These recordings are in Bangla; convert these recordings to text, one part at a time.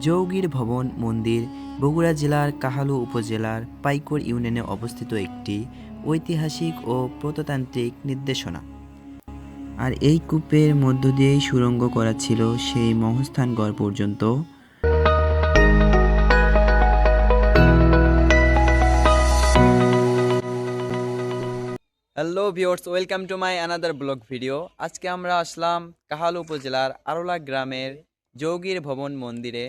জৌগির ভবন মন্দির বগুড়া জেলার কাহালু উপজেলার পাইকর ইউনিয়নে অবস্থিত একটি ঐতিহাসিক ও প্রত্নতান্ত্রিক নির্দেশনা। আর এই কূপের মধ্য দিয়েই সুড়ঙ্গ করা ছিল সেই মহস্থানগড় পর্যন্ত। Hello viewers welcome to my another blog video আজকে আমরা আসলাম কাহাল উপজেলার আরোলা গ্রামের যোগীর ভবন মন্দিরে,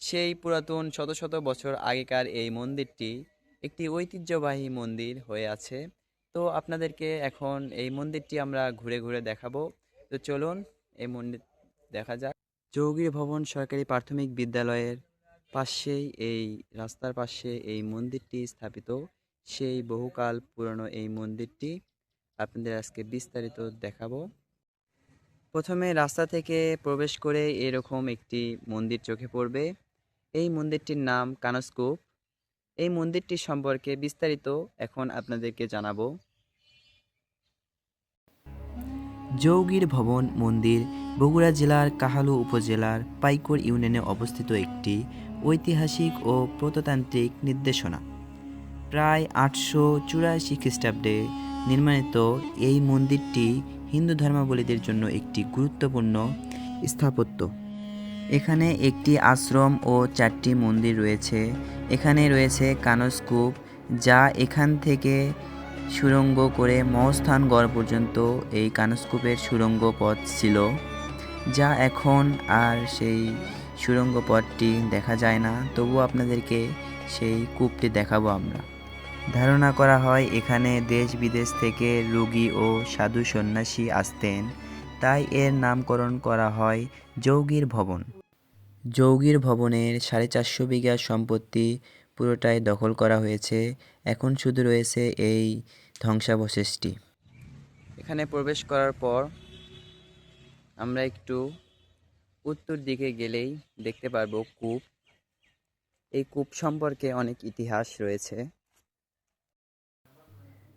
সেই পুরাতন শত শত বছর আগেকার এই মন্দিরটি একটি ঐতিহ্যবাহী মন্দির হয়ে আছে। তো আপনাদেরকে এখন এই মন্দিরটি আমরা ঘুরে ঘুরে দেখাবো। তো চলুন এই মন্দির দেখা যাক। যোগীর ভবন সরকারি প্রাথমিক বিদ্যালয়ের পাশেই, এই রাস্তার পাশে এই মন্দিরটি স্থাপিত। সেই বহুকাল পুরনো এই মন্দিরটি আপনাদের আজকে বিস্তারিত দেখাবো। প্রথমে রাস্তা থেকে প্রবেশ করে এরকম একটি মন্দির চোখে পড়বে। এই মন্দিরটির নাম কানস্কুপ। এই মন্দিরটি সম্পর্কে বিস্তারিত এখন আপনাদেরকে জানাব। জৌগির ভবন মন্দির বগুড়া জেলার কাহালু উপজেলার পাইকর ইউনিয়নে অবস্থিত একটি ঐতিহাসিক ও প্রত্নতান্ত্রিক নির্দেশনা। প্রায় আটশো চুরাশি খ্রিস্টাব্দে নির্মাণিত এই মন্দিরটি হিন্দু ধর্মাবলীদের জন্য একটি গুরুত্বপূর্ণ স্থাপত্য। এখানে একটি আশ্রম ও চারটি মন্দির রয়েছে। এখানে রয়েছে কানস্কূপ, যা এখান থেকে সুড়ঙ্গ করে মহস্থানগড় পর্যন্ত এই কানস্কূপের সুড়ঙ্গ পথ ছিল, যা এখন আর সেই সুড়ঙ্গ পথটি দেখা যায় না। তবুও আপনাদেরকে সেই কূপটি দেখাবো আমরা। ধারণা করা হয় এখানে দেশ বিদেশ থেকে রোগী ও সাধু সন্ন্যাসী আসতেন। তাই এর নামকরণ করা হয় যৌগীর ভবন। যৌগীর ভবনের সাড়ে চারশো বিঘা সম্পত্তি পুরোটাই দখল করা হয়েছে। এখন শুধু রয়েছে এই ধ্বংসাবশেষটি। এখানে প্রবেশ করার পর আমরা একটু উত্তর দিকে গেলেই দেখতে পারব কূপ। এই কূপ সম্পর্কে অনেক ইতিহাস রয়েছে।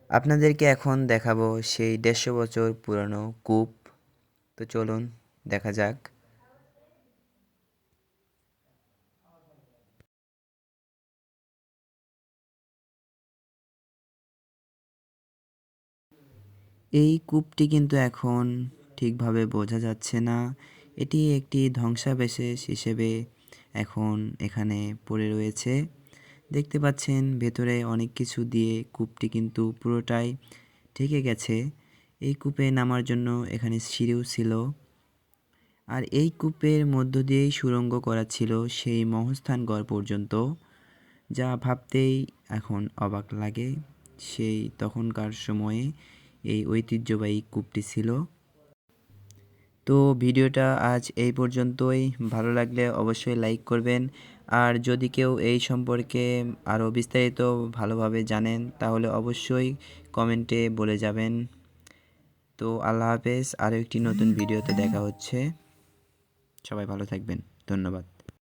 আপনাদেরকে এখন দেখাবো সেই দেড়শো বছর পুরনো কূপ। তো চলুন, দেখা যাক। এই কূপটি কিন্তু এখন ঠিকভাবে বোঝা যাচ্ছে না। এটি একটি ধ্বংসাবশেষ হিসেবে এখন এখানে পড়ে রয়েছে। দেখতে পাচ্ছেন ভেতরে অনেক কিছু দিয়ে কূপটি কিন্তু পুরোটাই ঢেকে গেছে। এই কূপে নামার জন্য এখানে সিঁড়িও ছিল। আর এই কূপের মধ্য দিয়েই সুড়ঙ্গ করা ছিল সেই মহস্থানগড় পর্যন্ত। যা ভাবতেই এখন অবাক লাগে সেই তখনকার সময়ে এই ঐতিহ্যবাহী কূপটি ছিল। তো ভিডিওটা আজ এই পর্যন্তই। ভালো লাগলে অবশ্যই লাইক করবেন আর যদি কেউ এই সম্পর্কে আরও বিস্তারিত ভালোভাবে জানেন, তাহলে অবশ্যই কমেন্টে বলে যাবেন। তো আল্লাহ হাফেজ, আরও একটি নতুন ভিডিওতে দেখা হচ্ছে। সবাই ভালো থাকবেন। ধন্যবাদ।